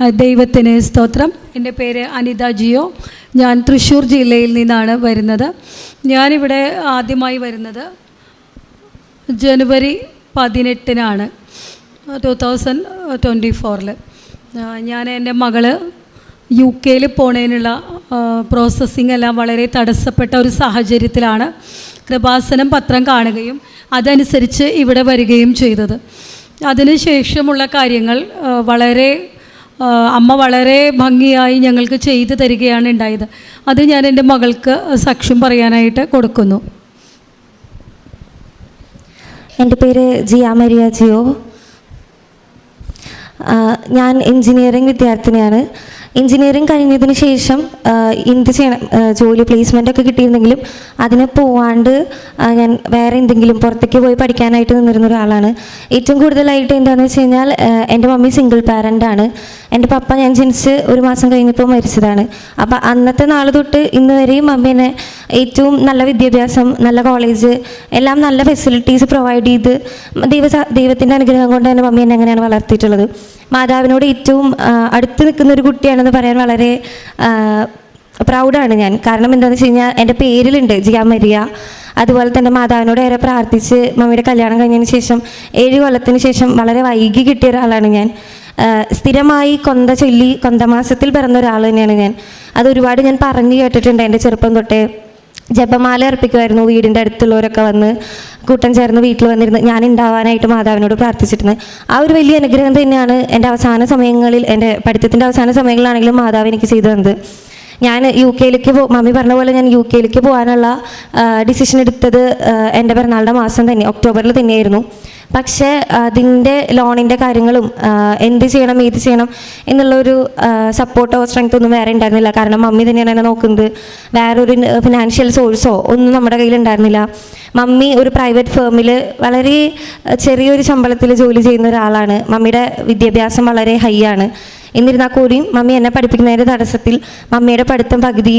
ദൈവത്തിന് സ്തോത്രം. എന്റെ പേര് അനിത ജിയോ. ഞാൻ തൃശ്ശൂർ ജില്ലയിൽ നിന്നാണ് വരുന്നത്. ഞാനിവിടെ ആദ്യമായി വരുന്നത് ജനുവരി പതിനെട്ടിനാണ് ടു തൗസൻഡ് ട്വന്റി ഫോറിൽ ഞാൻ എന്റെ മകൾ യു കെയിൽ പോണതിനുള്ള പ്രോസസ്സിങ് എല്ലാം വളരെ തടസ്സപ്പെട്ട ഒരു സാഹചര്യത്തിലാണ് കൃപാസനം പത്രം കാണുകയും അതനുസരിച്ച് ഇവിടെ വരികയും ചെയ്തത്. അതിനുശേഷമുള്ള കാര്യങ്ങൾ വളരെ അമ്മ വളരെ ഭംഗിയായി ഞങ്ങൾക്ക് ചെയ്തു തരികയാണ് ഉണ്ടായത്. അത് ഞാൻ എന്റെ മകൾക്ക് സാക്ഷ്യം പറയാനായിട്ട് കൊടുക്കുന്നു. എന്റെ പേര് ജിയ മരിയ ജിയോ. ഞാൻ എൻജിനീയറിംഗ് വിദ്യാർത്ഥിനിയാണ്. എൻജിനീയറിംഗ് കഴിഞ്ഞതിന് ശേഷം എന്ത് ചെയ്യണം ജോലി പ്ലേസ്മെന്റ് ഒക്കെ കിട്ടിയിരുന്നെങ്കിലും അതിന് പോവാണ്ട് ഞാൻ വേറെ എന്തെങ്കിലും പുറത്തേക്ക് പോയി പഠിക്കാനായിട്ട് നിന്നിരുന്ന ഒരാളാണ്. ഏറ്റവും കൂടുതലായിട്ട് എന്താണെന്ന് വെച്ച് കഴിഞ്ഞാൽ എന്റെ മമ്മി സിംഗിൾ പാരന്റാണ് എന്റെ പപ്പ ഞാൻ ജനിച്ച് ഒരു മാസം കഴിഞ്ഞപ്പോൾ മരിച്ചതാണ്. അപ്പോൾ അന്നത്തെ നാൾ തൊട്ട് ഇന്ന് വരെയും മമ്മീനെ ഏറ്റവും നല്ല വിദ്യാഭ്യാസം നല്ല കോളേജ് എല്ലാം നല്ല ഫെസിലിറ്റീസ് പ്രൊവൈഡ് ചെയ്ത് ദൈവ ദൈവത്തിന്റെ അനുഗ്രഹം കൊണ്ട് തന്നെ മമ്മി എന്നെ അങ്ങനെയാണ് വളർത്തിയിട്ടുള്ളത്. മാതാവിനോട് ഏറ്റവും അടുത്ത് നിൽക്കുന്ന ഒരു കുട്ടിയാണെന്ന് പറയാൻ വളരെ പ്രൗഡാണ് ഞാൻ. കാരണം എന്താണെന്ന് വെച്ച് കഴിഞ്ഞാൽ എന്റെ പേരിലുണ്ട് ജിയ മരിയ. അതുപോലെ തന്നെ മാതാവിനോട് ഏറെ പ്രാർത്ഥിച്ച് മമ്മിയുടെ കല്യാണം കഴിഞ്ഞതിന് ശേഷം ഏഴ് കൊല്ലത്തിന് ശേഷം വളരെ വൈകി കിട്ടിയ ഒരാളാണ് ഞാൻ. സ്ഥിരമായി കൊന്ത ചൊല്ലി കൊന്തമാസത്തിൽ പിറന്ന ഒരാൾ തന്നെയാണ് ഞാൻ. അത് ഒരുപാട് ഞാൻ പറഞ്ഞു കേട്ടിട്ടുണ്ട് എന്റെ ചെറുപ്പം തൊട്ടേ. ജപമാല അർപ്പിക്കുമായിരുന്നു. വീടിന്റെ അടുത്തുള്ളവരൊക്കെ വന്ന് കൂട്ടം ചേർന്ന് വീട്ടിൽ വന്നിരുന്ന് ഞാൻ ഉണ്ടാവാനായിട്ട് മാതാവിനോട് പ്രാർത്ഥിച്ചിരുന്നു. ആ ഒരു വലിയ അനുഗ്രഹം തന്നെയാണ് എന്റെ അവസാന സമയങ്ങളിൽ എന്റെ പഠിത്തത്തിന്റെ അവസാന സമയങ്ങളിലാണെങ്കിലും മാതാവ് എനിക്ക് ചെയ്തു തന്നത്. ഞാൻ യു കെയിലേക്ക് പോ മമ്മി പറഞ്ഞ പോലെ ഞാൻ യു കെയിലേക്ക് പോകാനുള്ള ഡിസിഷൻ എടുത്തത് എന്റെ പിറന്നാളുടെ മാസം തന്നെ ഒക്ടോബറിൽ തന്നെയായിരുന്നു. പക്ഷേ അതിന്റെ ലോണിന്റെ കാര്യങ്ങളും എന്ത് ചെയ്യണം ഏത് ചെയ്യണം എന്നുള്ളൊരു സപ്പോർട്ടോ സ്ട്രെങ്ത് ഒന്നും വേറെ ഉണ്ടായിരുന്നില്ല. കാരണം മമ്മി തന്നെയാണ് എന്നെ നോക്കുന്നത്. വേറൊരു ഫിനാൻഷ്യൽ സോഴ്സോ ഒന്നും നമ്മുടെ കയ്യിൽ ഉണ്ടായിരുന്നില്ല. മമ്മി ഒരു പ്രൈവറ്റ് ഫേമിൽ വളരെ ചെറിയൊരു ശമ്പളത്തിൽ ജോലി ചെയ്യുന്ന ഒരാളാണ്. മമ്മിയുടെ വിദ്യാഭ്യാസം വളരെ ഹൈ ആണ്. എന്നിരുന്നാൽ കൂടിയും മമ്മി എന്നെ പഠിപ്പിക്കുന്നതിന്റെ തടസ്സത്തിൽ മമ്മിയുടെ പഠിത്തം പകുതി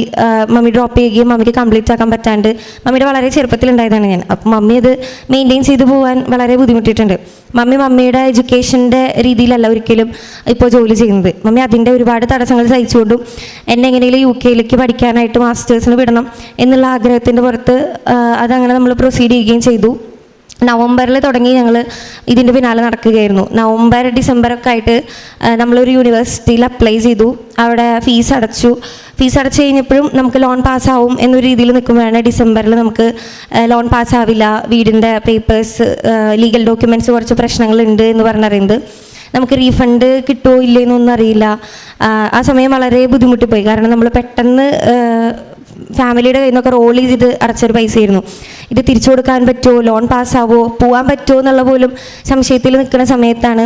മമ്മി ഡ്രോപ്പ് ചെയ്യുകയും മമ്മിക്ക് കംപ്ലീറ്റ് ആക്കാൻ പറ്റാണ്ട് മമ്മിയുടെ വളരെ ചെറുപ്പത്തിലുണ്ടായതാണ് ഞാൻ. അപ്പം മമ്മി അത് മെയിന്റെയിൻ ചെയ്തു പോകാൻ വളരെ ബുദ്ധിമുട്ടിയിട്ടുണ്ട്. മമ്മി മമ്മിയുടെ എഡ്യൂക്കേഷന്റെ രീതിയിലല്ല ഒരിക്കലും ഇപ്പോൾ ജോലി ചെയ്യുന്നത്. മമ്മി അതിന്റെ ഒരുപാട് തടസ്സങ്ങൾ സഹിച്ചുകൊണ്ടും എന്നെ എങ്ങനെയെങ്കിലും യു കെയിലേക്ക് പഠിക്കാനായിട്ട് മാസ്റ്റേഴ്സിന് വിടണം എന്നുള്ള ആഗ്രഹത്തിന്റെ പുറത്ത് അതങ്ങനെ നമ്മൾ പ്രൊസീഡ് ചെയ്യുകയും ചെയ്തു. നവംബറിൽ തുടങ്ങി ഞങ്ങൾ ഇതിന്റെ പിന്നാലെ നടക്കുകയായിരുന്നു. നവംബർ ഡിസംബറൊക്കെ ആയിട്ട് നമ്മളൊരു യൂണിവേഴ്സിറ്റിയിൽ അപ്ലൈ ചെയ്തു. അവിടെ ഫീസ് അടച്ചു. ഫീസ് അടച്ചു കഴിഞ്ഞപ്പോഴും നമുക്ക് ലോൺ പാസ്സാവും എന്നൊരു രീതിയിൽ നിൽക്കുമ്പോഴാണ് ഡിസംബറിൽ നമുക്ക് ലോൺ പാസ്സാവില്ല വീടിന്റെ പേപ്പേഴ്സ് ലീഗൽ ഡോക്യുമെന്റ്സ് കുറച്ച് പ്രശ്നങ്ങളുണ്ട് എന്ന് പറഞ്ഞറിയുന്നത്. നമുക്ക് റീഫണ്ട് കിട്ടുമോ ഇല്ലയെന്നൊന്നും അറിയില്ല. ആ, സമയം വളരെ ബുദ്ധിമുട്ടിപ്പോയി. കാരണം നമ്മൾ പെട്ടെന്ന് ഫാമിലിയുടെ കയ്യിൽ നിന്നൊക്കെ റോൾ ചെയ്ത് അടച്ചൊരു പൈസയായിരുന്നു. ഇത് തിരിച്ചു കൊടുക്കാൻ പറ്റുമോ? ലോൺ പാസ്സാവോ? പോകാൻ പറ്റുമോ എന്നുള്ള പോലും സംശയത്തിൽ നിൽക്കുന്ന സമയത്താണ്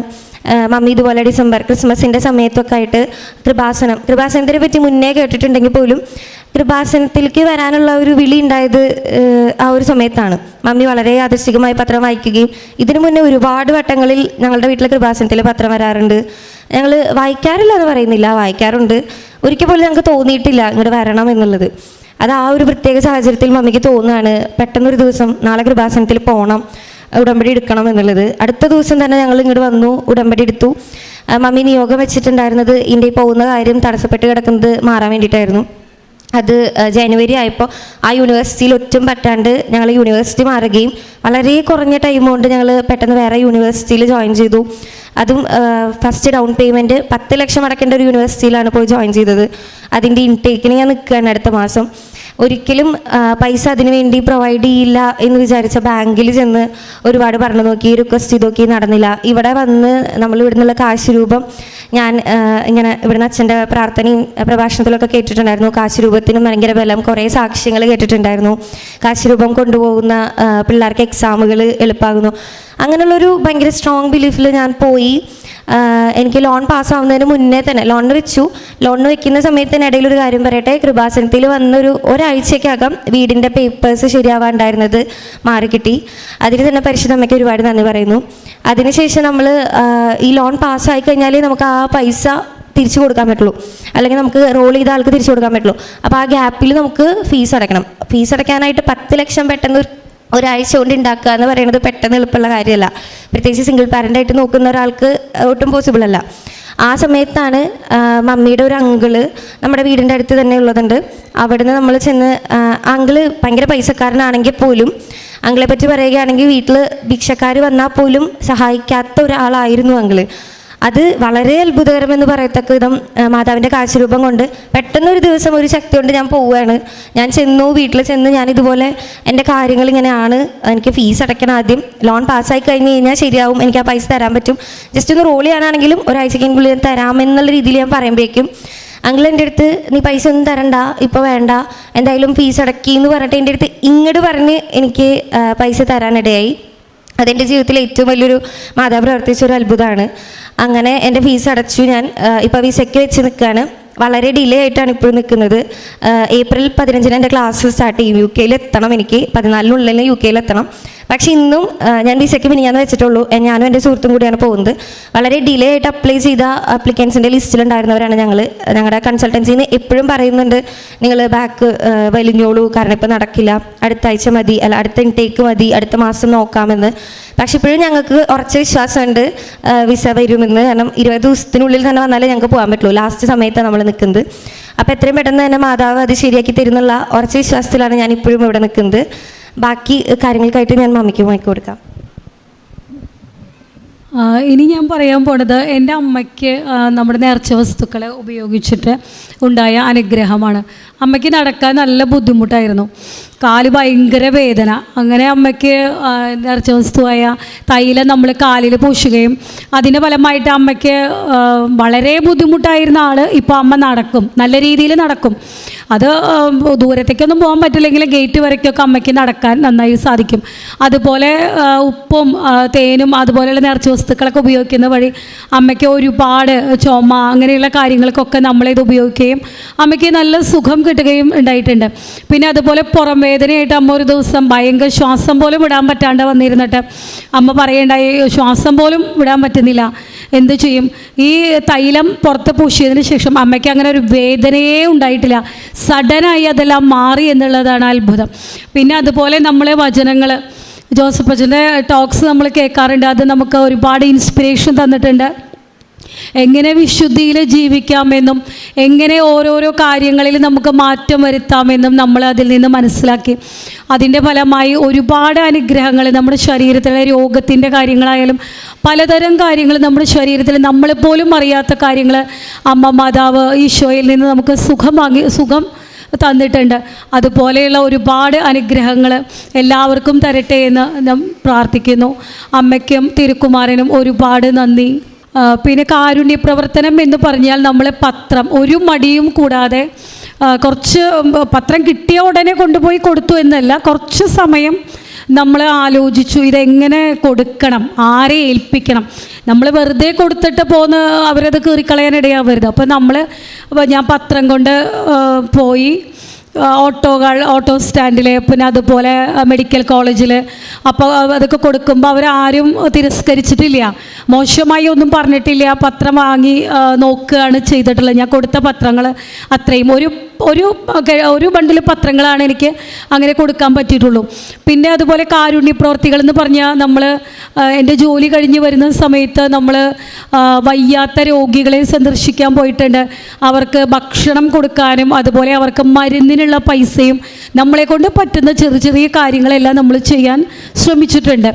മമ്മി ഇതുപോലെ ഡിസംബർ ക്രിസ്മസിന്റെ സമയത്തൊക്കെ ആയിട്ട് കൃപാസനം കൃപാസനത്തിനെ പറ്റി മുന്നേ കേട്ടിട്ടുണ്ടെങ്കിൽ പോലും കൃപാസനത്തിലേക്ക് വരാനുള്ള ഒരു വിളി ഉണ്ടായത് ആ ഒരു സമയത്താണ്. മമ്മി വളരെ ആദർശികമായി പത്രം വായിക്കുകയും ഇതിനു മുന്നേ ഒരുപാട് വട്ടങ്ങളിൽ ഞങ്ങളുടെ വീട്ടിലെ കൃപാസനത്തിൽ പത്രം വരാറുണ്ട്. ഞങ്ങൾ വായിക്കാറില്ല എന്ന് പറയുന്നില്ല വായിക്കാറുണ്ട്. ഒരിക്കൽ പോലും ഞങ്ങൾക്ക് തോന്നിയിട്ടില്ല ഇങ്ങോട്ട് വരണം എന്നുള്ളത്. അത് ആ ഒരു പ്രത്യേക സാഹചര്യത്തിൽ മമ്മിക്ക് തോന്നുകയാണ് പെട്ടെന്നൊരു ദിവസം നാളെ കൃപാസനത്തിൽ പോകണം ഉടമ്പടി എടുക്കണം എന്നുള്ളത്. അടുത്ത ദിവസം തന്നെ ഞങ്ങൾ ഇങ്ങോട്ട് വന്നു ഉടമ്പടി എടുത്തു. മമ്മി നിയോഗം വെച്ചിട്ടുണ്ടായിരുന്നത് ഇന്ത്യയിൽ പോകുന്ന കാര്യം തടസ്സപ്പെട്ട് കിടക്കുന്നത് മാറാൻ വേണ്ടിയിട്ടായിരുന്നു. അത് ജനുവരി ആയപ്പോൾ ആ യൂണിവേഴ്സിറ്റിയിൽ ഒറ്റും പറ്റാണ്ട് ഞങ്ങൾ യൂണിവേഴ്സിറ്റി മാറുകയും വളരെ കുറഞ്ഞ ടൈം കൊണ്ട് ഞങ്ങൾ പെട്ടെന്ന് വേറെ യൂണിവേഴ്സിറ്റിയിൽ ജോയിൻ ചെയ്തു. അതും ഫസ്റ്റ് ഡൗൺ പേയ്മെന്റ് പത്ത് ലക്ഷം അടക്കേണ്ട ഒരു യൂണിവേഴ്സിറ്റിയിലാണ് പോയി ജോയിൻ ചെയ്തത്. അതിന്റെ ഇൻടേക്കിന് ഞാൻ നിൽക്കുകയാണ് അടുത്ത മാസം. ഒരിക്കലും പൈസ അതിനുവേണ്ടി പ്രൊവൈഡ് ചെയ്യില്ല എന്ന് വിചാരിച്ച ബാങ്കിൽ ചെന്ന് ഒരുപാട് പറഞ്ഞു നോക്കി റിക്വസ്റ്റ് ചെയ്ത് നോക്കി നടന്നില്ല. ഇവിടെ വന്ന് നമ്മൾ ഇവിടെ നിന്നുള്ള കാശ് രൂപം ഞാൻ ഇങ്ങനെ ഇവിടുന്ന് അച്ഛന്റെ പ്രാർത്ഥനയും പ്രഭാഷണത്തിലൊക്കെ കേട്ടിട്ടുണ്ടായിരുന്നു. കാശ് രൂപത്തിനും ഭയങ്കര ബലം കുറേ സാക്ഷ്യങ്ങൾ കേട്ടിട്ടുണ്ടായിരുന്നു. കാശ് രൂപം കൊണ്ടുപോകുന്ന പിള്ളേർക്ക് എക്സാമുകൾ എളുപ്പമാകുന്നു അങ്ങനെയുള്ളൊരു ഭയങ്കര സ്ട്രോങ് ബിലീഫിൽ ഞാൻ പോയി. എനിക്ക് ലോൺ പാസ്സാവുന്നതിന് മുന്നേ തന്നെ ലോൺ വെച്ചു. ലോൺ വെക്കുന്ന സമയത്തിന് ഇടയിൽ ഒരു കാര്യം പറയട്ടെ? കൃപാസനത്തിൽ വന്നൊരു ഒരാഴ്ചക്കകം വീടിന്റെ പേപ്പേഴ്സ് ശരിയാവാണ്ടായിരുന്നത് മാറിക്കിട്ടി. അതിന് തന്നെ പരിശുദ്ധ അമ്മയ്ക്ക് ഒരുപാട് നന്ദി പറയുന്നു. അതിനുശേഷം നമ്മൾ ഈ ലോൺ പാസ്സായി കഴിഞ്ഞാലേ നമുക്ക് ആ പൈസ തിരിച്ചു കൊടുക്കാൻ പറ്റുള്ളൂ. അല്ലെങ്കിൽ നമുക്ക് റോൾ ചെയ്ത ആൾക്ക് തിരിച്ചു കൊടുക്കാൻ പറ്റുള്ളൂ. അപ്പോൾ ആ ഗ്യാപ്പിൽ നമുക്ക് ഫീസ് അടയ്ക്കണം. ഫീസ് അടയ്ക്കാനായിട്ട് പത്ത് ലക്ഷം പെട്ടെന്ന് ഒരാഴ്ച കൊണ്ട് ഉണ്ടാക്കുക എന്ന് പറയുന്നത് പെട്ടെന്ന് എളുപ്പമുള്ള കാര്യമല്ല. പ്രത്യേകിച്ച് സിംഗിൾ പാരന്റ് ആയിട്ട് നോക്കുന്ന ഒരാൾക്ക് ഒട്ടും പോസിബിൾ അല്ല. ആ സമയത്താണ് മമ്മിയുടെ ഒരു അങ്കിൾ നമ്മുടെ വീടിന്റെ അടുത്ത് തന്നെ ഉള്ളതുണ്ട്. അവിടുന്ന് നമ്മൾ ചെന്ന് അങ്കിൾ ഭയങ്കര പൈസക്കാരനാണെങ്കിൽ പോലും അങ്കിളെ പറ്റി പറയുകയാണെങ്കിൽ വീട്ടിൽ ഭിക്ഷക്കാർ വന്നാൽ പോലും സഹായിക്കാത്ത ഒരാളായിരുന്നു അങ്കിൾ അത് വളരെ അത്ഭുതകരമെന്ന് പറയത്തക്ക വിധം മാതാവിന്റെ കാഴ്ചരൂപം കൊണ്ട് പെട്ടെന്നൊരു ദിവസം ഒരു ശക്തി കൊണ്ട് ഞാൻ പോവുകയാണ്. ഞാൻ ചെന്നു വീട്ടിൽ ചെന്ന് ഞാൻ ഇതുപോലെ എന്റെ കാര്യങ്ങൾ ഇങ്ങനെയാണ് എനിക്ക് ഫീസ് അടയ്ക്കണം ആദ്യം. ലോൺ പാസ്സായി കഴിഞ്ഞ് കഴിഞ്ഞാൽ ശരിയാവും എനിക്ക് ആ പൈസ തരാൻ പറ്റും. ജസ്റ്റ് ഒന്ന് റോൾ ചെയ്യാനാണെങ്കിലും ഒരാഴ്ചയ്ക്കുള്ളിൽ തരാമെന്നുള്ള രീതിയിൽ ഞാൻ പറയുമ്പോഴേക്കും അങ്കിൾ എന്റെ അടുത്ത് നീ പൈസ ഒന്നും തരണ്ട ഇപ്പോൾ വേണ്ട. എന്തായാലും ഫീസ് അടക്കി എന്ന് പറഞ്ഞിട്ട് എന്റെ അടുത്ത് ഇങ്ങോട്ട് പറഞ്ഞ് എനിക്ക് പൈസ തരാനിടയായി. അതെന്റെ ജീവിതത്തിലെ ഏറ്റവും വലിയൊരു മാതാ പ്രവർത്തിച്ച ഒരു അത്ഭുതമാണ്. അങ്ങനെ എന്റെ ഫീസ് അടച്ചു ഞാൻ ഇപ്പോൾ വിസയ്ക്ക് വെച്ച് നിൽക്കുകയാണ് വളരെ ഡിലേ ആയിട്ടാണ് ഇപ്പോഴും നിൽക്കുന്നത് ഏപ്രിൽ പതിനഞ്ചിന് എന്റെ ക്ലാസ് സ്റ്റാർട്ട് ചെയ്യും. യു കെയിൽ എത്തണം എനിക്ക്. പതിനാലിനുള്ളിൽ യു കെയിൽ എത്തണം പക്ഷേ ഇന്നും ഞാൻ വിസയ്ക്ക് മിനിഞ്ഞാന്ന് വെച്ചിട്ടുള്ളൂ. ഞാനും എന്റെ സുഹൃത്തും കൂടിയാണ് പോകുന്നത്. വളരെ ഡിലേ ആയിട്ട് അപ്ലൈ ചെയ്ത അപ്ലിക്കൻസിന്റെ ലിസ്റ്റിലുണ്ടായിരുന്നവരാണ് ഞങ്ങൾ ഞങ്ങളുടെ കൺസൾട്ടൻസിയിൽ നിന്ന് എപ്പോഴും പറയുന്നുണ്ട് നിങ്ങൾ ബാക്ക് വലിഞ്ഞോളൂ. കാരണം ഇപ്പോൾ നടക്കില്ല. അടുത്ത ആഴ്ച മതി. അല്ല അടുത്ത ഇൻടേക്ക് മതി. അടുത്ത മാസം നോക്കാമെന്ന്. പക്ഷെ ഇപ്പോഴും ഞങ്ങൾക്ക് ഉറച്ച വിശ്വാസമുണ്ട് വിസ വരുമെന്ന്. കാരണം ഇരുപത് ദിവസത്തിനുള്ളിൽ തന്നെ വന്നാലേ ഞങ്ങൾക്ക് പോകാൻ പറ്റുള്ളൂ. ലാസ്റ്റ് സമയത്താണ് നമ്മൾ നിൽക്കുന്നത് അപ്പോൾ എത്രയും പെട്ടെന്ന് തന്നെ മാതാവ് അത് ശരിയാക്കി തരുന്നുള്ള ഉറച്ച വിശ്വാസത്തിലാണ് ഞാൻ ഇപ്പോഴും ഇവിടെ നിൽക്കുന്നത് ബാക്കി കാര്യങ്ങൾക്കായിട്ട് ഞാൻ മമ്മിക്ക് വാങ്ങി കൊടുക്കാം. ഇനി ഞാൻ പറയാൻ പോണത് എന്റെ അമ്മയ്ക്ക് നമ്മുടെ നേർച്ച വസ്തുക്കളെ ഉപയോഗിച്ചിട്ട് ഉണ്ടായ അനുഗ്രഹമാണ്. അമ്മയ്ക്ക് നടക്കാൻ നല്ല ബുദ്ധിമുട്ടായിരുന്നു. കാൽ ഭയങ്കര വേദന. അങ്ങനെ അമ്മയ്ക്ക് നേർച്ച വസ്തുവായ തൈല നമ്മൾ കാലിൽ പൂശുകയും അതിന്റെ ഫലമായിട്ട് അമ്മയ്ക്ക് വളരെ ബുദ്ധിമുട്ടായിരുന്ന ആൾ ഇപ്പോൾ അമ്മ നടക്കും. നല്ല രീതിയിൽ നടക്കും. അത് ദൂരത്തേക്കൊന്നും പോകാൻ പറ്റില്ലെങ്കിൽ ഗേറ്റ് വരയ്ക്കൊക്കെ അമ്മയ്ക്ക് നടക്കാൻ നന്നായി സാധിക്കും. അതുപോലെ ഉപ്പും തേനും അതുപോലെയുള്ള നേർച്ച വസ്തുക്കളൊക്കെ ഉപയോഗിക്കുന്ന വഴി അമ്മയ്ക്ക് ഒരുപാട് ചുമ അങ്ങനെയുള്ള കാര്യങ്ങൾക്കൊക്കെ നമ്മളിത് ഉപയോഗിക്കുകയും അമ്മയ്ക്ക് നല്ല സുഖം കിട്ടുകയും ഉണ്ടായിട്ടുണ്ട്. പിന്നെ അതുപോലെ പുറം വേദനയായിട്ട് അമ്മ ഒരു ദിവസം ഭയങ്കര ശ്വാസം പോലും വിടാൻ പറ്റാണ്ട് വന്നിരുന്നിട്ട് അമ്മ പറയേണ്ടായി ശ്വാസം പോലും വിടാൻ പറ്റുന്നില്ല. എന്ത് ചെയ്യും? ഈ തൈലം പുറത്ത് പൂശിയതിന് ശേഷം അമ്മയ്ക്ക് അങ്ങനെ ഒരു വേദനയേ ഉണ്ടായിട്ടില്ല. സഡനായി അതെല്ലാം മാറി എന്നുള്ളതാണ് അത്ഭുതം. പിന്നെ അതുപോലെ നമ്മളെ വചനങ്ങൾ ജോസഫ് അച്ഛന്റെ ടോക്സ് നമ്മൾ കേൾക്കാറുണ്ട്. അത് നമുക്ക് ഒരുപാട് ഇൻസ്പിറേഷൻ തന്നിട്ടുണ്ട്. എങ്ങനെ വിശുദ്ധിയിൽ ജീവിക്കാമെന്നും എങ്ങനെ ഓരോരോ കാര്യങ്ങളിൽ നമുക്ക് മാറ്റം വരുത്താമെന്നും നമ്മൾ അതിൽ നിന്ന് മനസ്സിലാക്കി. അതിന്റെ ഫലമായി ഒരുപാട് അനുഗ്രഹങ്ങൾ നമ്മുടെ ശരീരത്തിലെ രോഗത്തിന്റെ കാര്യങ്ങളായാലും പലതരം കാര്യങ്ങൾ നമ്മുടെ ശരീരത്തിൽ നമ്മളെപ്പോലും അറിയാത്ത കാര്യങ്ങൾ അമ്മ മാതാവ് ഈശോയിൽ നിന്ന് നമുക്ക് സുഖം സുഖം തന്നിട്ടുണ്ട്. അതുപോലെയുള്ള ഒരുപാട് അനുഗ്രഹങ്ങൾ എല്ലാവർക്കും തരട്ടെ എന്ന് പ്രാർത്ഥിക്കുന്നു. അമ്മയ്ക്കും തിരുക്കുമാരനും ഒരുപാട് നന്ദി. പിന്നെ കാരുണ്യ പ്രവർത്തനം എന്ന് പറഞ്ഞാൽ നമ്മൾ പത്രം ഒരു മടിയും കൂടാതെ കുറച്ച് പത്രം കിട്ടിയ ഉടനെ കൊണ്ടുപോയി കൊടുത്തു എന്നല്ല കുറച്ച് സമയം നമ്മൾ ആലോചിച്ചു ഇതെങ്ങനെ കൊടുക്കണം ആരെ ഏൽപ്പിക്കണം. നമ്മൾ വെറുതെ കൊടുത്തിട്ട് പോന്ന് അവരത് കീറിക്കളയാനിടയാവരുത്. അപ്പോൾ നമ്മൾ ഞാൻ പത്രം കൊണ്ട് പോയി ഓട്ടോകൾ ഓട്ടോ സ്റ്റാൻഡിൽ പിന്നെ അതുപോലെ മെഡിക്കൽ കോളേജിൽ അപ്പോൾ അതൊക്കെ കൊടുക്കുമ്പോൾ അവരാരും തിരസ്കരിച്ചിട്ടില്ല. മോശമായി ഒന്നും പറഞ്ഞിട്ടില്ല. പത്രം വാങ്ങി നോക്കുകയാണ് ചെയ്തിട്ടുള്ളത്. ഞാൻ കൊടുത്ത പത്രങ്ങൾ അത്രയും. ഒരു ഒരു ഒരു ബണ്ടിൽ പത്രങ്ങളാണ് എനിക്ക് അങ്ങനെ കൊടുക്കാൻ പറ്റിയിട്ടുള്ളൂ. പിന്നെ അതുപോലെ കാരുണ്യ പ്രവർത്തികൾ എന്ന് പറഞ്ഞാൽ നമ്മൾ എന്റെ ജോലി കഴിഞ്ഞ് വരുന്ന സമയത്ത് നമ്മൾ വയ്യാത്ത രോഗികളെ സന്ദർശിക്കാൻ പോയിട്ടുണ്ട്. അവർക്ക് ഭക്ഷണം കൊടുക്കാനും അതുപോലെ അവർക്ക് മരുന്നിനുള്ള പൈസയും നമ്മളെ കൊണ്ട് പറ്റുന്ന ചെറിയ ചെറിയ കാര്യങ്ങളെല്ലാം നമ്മൾ ചെയ്യാൻ ശ്രമിച്ചിട്ടുണ്ട്.